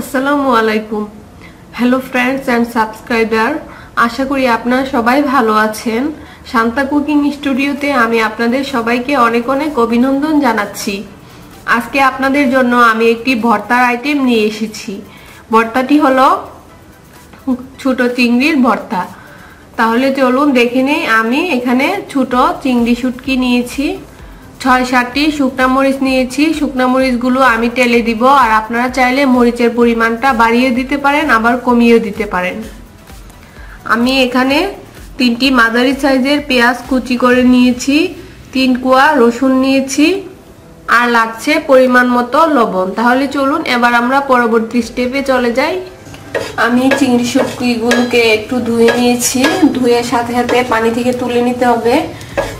আসসালামু আলাইকুম। Hello friends and subscriber আশা করি আপনারা সবাই ভালো আছেন। শান্তা কুকিং স্টুডিওতে আমি আপনাদের সবাইকে অনেক অনেক অভিনন্দন জানাচ্ছি। আজকে আপনাদের জন্য আমি একটি ভর্তার আইটেম নিয়ে এসেছি। ভর্তাটি হলো ছোট চিংড়ির ভর্তা। তাহলে চলুন দেখে নেই, আমি এখানে ছোট চিংড়ি শুটকি নিয়েছি। ছয় সাতটি শুকনা মরিচ নিয়েছি। শুকনা মরিচগুলো আমি তেলে দিব। আর আপনারা চাইলে মরিচের পরিমাণটা বাড়িয়ে দিতে পারেন, আবার কমিয়েও দিতে পারেন। আমি এখানে তিনটি মাঝারি সাইজের পেঁয়াজ কুচি করে নিয়েছি, তিন কুয়া রসুন নিয়েছি, আর লাগছে পরিমাণ মতো লবণ। তাহলে চলুন, এবার আমরা পরবর্তী স্টেপে চলে যাই। আমি চিংড়ি শুটকিগুলোকে একটু ধুয়ে নিয়েছি। ধুয়ে সাথে সাথে পানি থেকে তুলে নিতে হবে।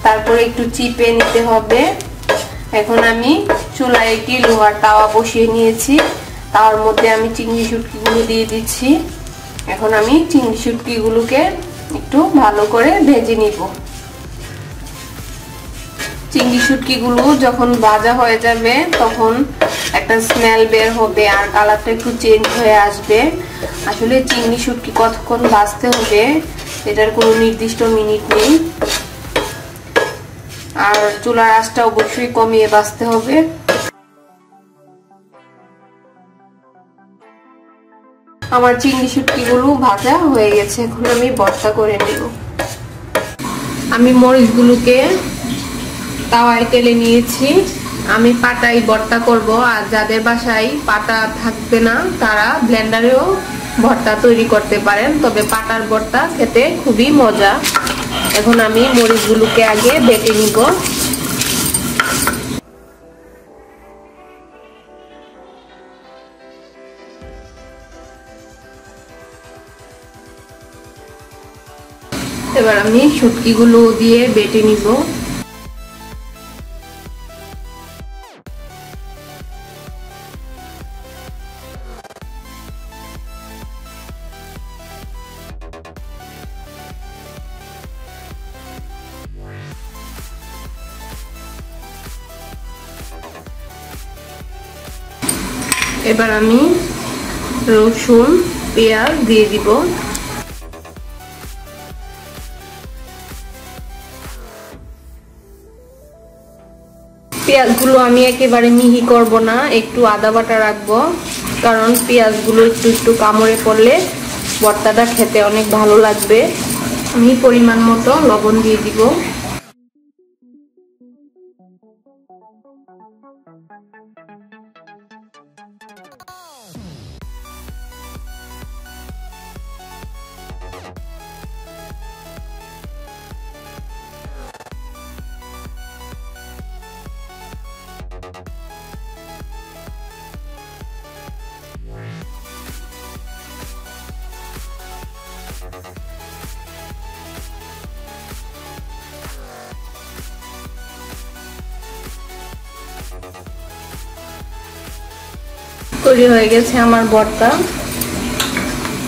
তারপরে একটু চিপে নিতে হবে। এখন আমি চুলায় একটি লোহার তাওয়া বসিয়ে নিয়েছি। তাওয়ার মধ্যে আমি চিংড়ি শুটকিগুলো দিয়ে দিচ্ছি। এখন আমি চিংড়ি শুটকিগুলোকে একটু ভালো করে ভেজে নিব। চিংড়ি শুটকিগুলো যখন ভাজা হয়ে যাবে, তখন একটা স্মেল বের হবে আর কালারটা একটু চেঞ্জ হয়ে আসবে। আসলে চিংড়ি শুটকি কতক্ষণ ভাজতে হবে, এটার কোনো নির্দিষ্ট মিনিট নেই। আর চুলার আঁচটা অবশ্যই কমিয়ে বাঁচতে হবে। আমার চিংড়ি শুটকিগুলো ভাজা হয়ে গেছে, এখন আমি বর্তা করে নেব। আমি মরিচগুলোকে তাওয়ায় তেলে নিয়েছি। আমি পাটাই ভর্তা করব, আর যাদের বাসায় পাটা থাকবে না, তারা ব্লেন্ডারেও ভর্তা তৈরি করতে পারেন। তবে পাটার ভর্তা খেতে খুবই মজা। এখন আমি মরিচগুলোকে আগে বেটে নিব। এবার আমি শুটকিগুলো দিয়ে বেটে নিব। এবার আমি রসুন, পেঁয়াজ দিয়ে দিব। পেঁয়াজগুলো আমি একেবারে মিহি করব না, একটু আদা বাটা রাখব, কারণ পেঁয়াজগুলো একটু একটু কামড়ে পড়লে ভর্তাটা খেতে অনেক ভালো লাগবে। আমি পরিমাণ মতো লবণ দিয়ে দিব। তৈরি হয়ে গেছে আমার বর্তা।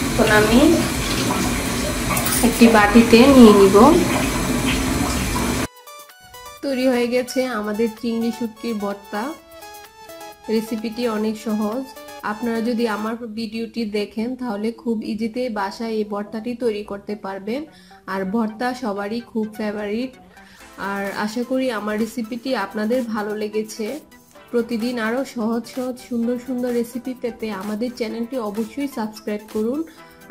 এখন আমি একটি বাটিতে নিয়ে নিব। তৈরি হয়ে গেছে আমাদের চিংড়ি শুটকির ভর্তা রেসিপিটি অনেক সহজ। আপনারা যদি আমার ভিডিওটি দেখেন, তাহলে খুব ইজিতে বাসায় এই ভর্তাটি তৈরি করতে পারবেন। আর ভর্তা সবারই খুব ফেভারিট আর আশা করি আমার রেসিপিটি আপনাদের ভালো লেগেছে। প্রতিদিন আরও সহজ সহজ, সুন্দর সুন্দর রেসিপি পেতে আমাদের চ্যানেলটি অবশ্যই সাবস্ক্রাইব করুন।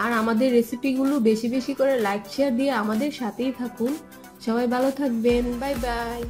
আর আমাদের রেসিপিগুলো বেশি বেশি করে লাইক শেয়ার দিয়ে আমাদের সাথেই থাকুন। সবাই ভালো থাকবেন। Bye bye